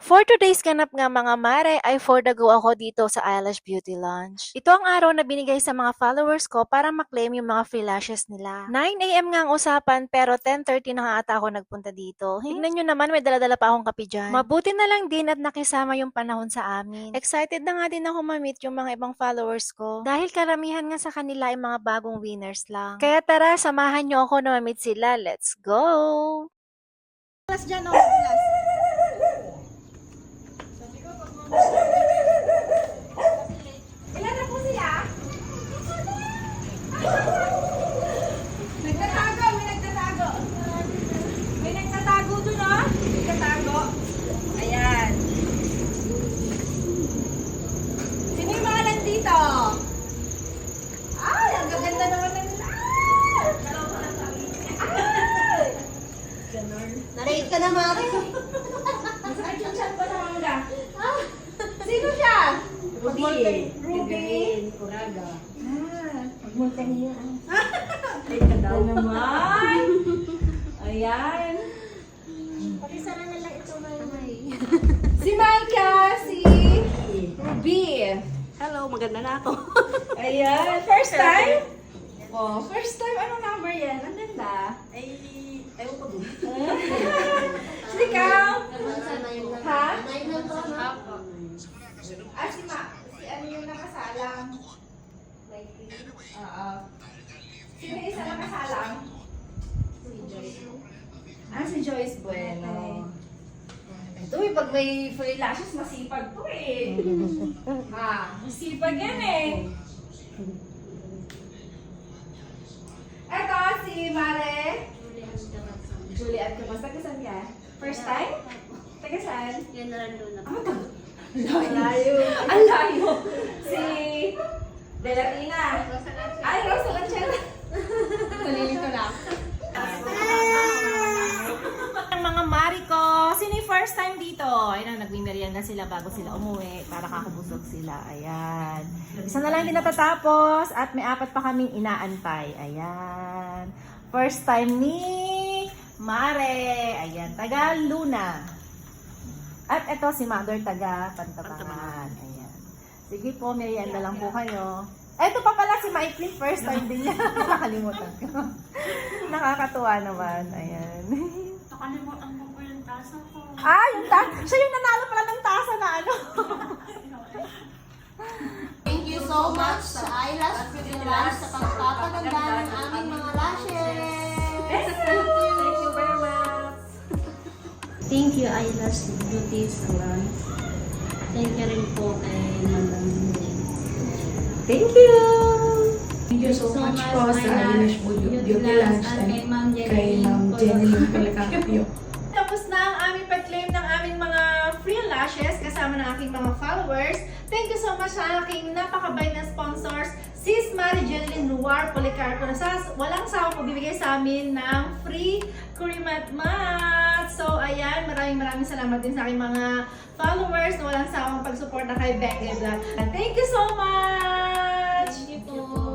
For today's ganap nga mga mare ay for the go ako dito sa Eyelash Beauty Lounge. Ito ang araw na binigay sa mga followers ko para maklaim yung mga free lashes nila. 9am nga ang usapan pero 10.30 na ata ako nagpunta dito. Tignan nyo naman may daladala pa akong kape dyan. Mabuti na lang din at nakisama yung panahon sa amin. Excited na nga din ako ma-meet yung mga ibang followers ko dahil karamihan nga sa kanila ay mga bagong winners lang. Kaya tara, samahan nyo ako na ma-meet sila. Let's go! Plus dyan, oh. Plus. Ilan na po sila? Nagtatago, may nagtatago. May nagtatago dun, oh. Nagtatago. Ayan. Sino yung mga nandito? Ay, ang gaganda naman ng lahat. Ganon. Narate ka na, Mari. Ay, chat pa sa mangga. Sino siya? Ruby. Ruby. Kuraga. Ah. Niya. Ay, ganda naman. Ayan. Pakisara na lang ito, Mari. Si Micah, si Ruby. Hello, maganda na ako. Ayan. First time? Oh, first time. Anong number yan? Ang ganda. Ay, ewan ko dun. Ikaw? Ha? Ah, si Ma. Si ano yung nakasalang? Oo. Sino yung isa nakasalang? Ah, si Joyce Bueno. Ito eh, pag may free lashes, masipag to eh. ha, masipag yan eh. Eto, si Mare. Juliet, kumusta ka saan ka? First time? Taga saan? Yan na lang doon to? Layo. Ang layo. Si Delatina. Ay, Rosa Lanchela. Nalilito na. Ang mga mari ko, sino yung first time dito? Ayun na, nagmimerienda sila bago sila umuwi para kakabusog sila. Ayan. Isa na lang din natatapos at may apat pa kaming inaantay. Ayan. First time ni Mare. Ayan, taga Luna. At ito si Mother taga Pantabangan. Ayan. Sige po, merienda lang po kayo. Ito pa pala si Maiklin, first time din niya. Nakalimutan ko. Nakakatuwa naman. Ayan. Nakalimutan mo po yung tasa ko. Ah, yung ta- siya yung nanalo pala ng tasa na ano. Thank you so much sa Beauty Lounge sa pagpapaganda Thank you, Eyelash Beauty Salon. Thank you rin po kay Madam. Thank you. Thank you so much po sa Eyelash Beauty Lounge at kay Ma'am aking mga followers. Thank you so much sa aking napakabait na sponsors, Sis Mary Jeneline Noir Policarpo na sa walang sawang magbibigay sa amin ng free Kurimat Mat. So, ayan, maraming maraming salamat din sa aking mga followers na walang sawang pagsuporta kay Becky Vlog. Thank you so much!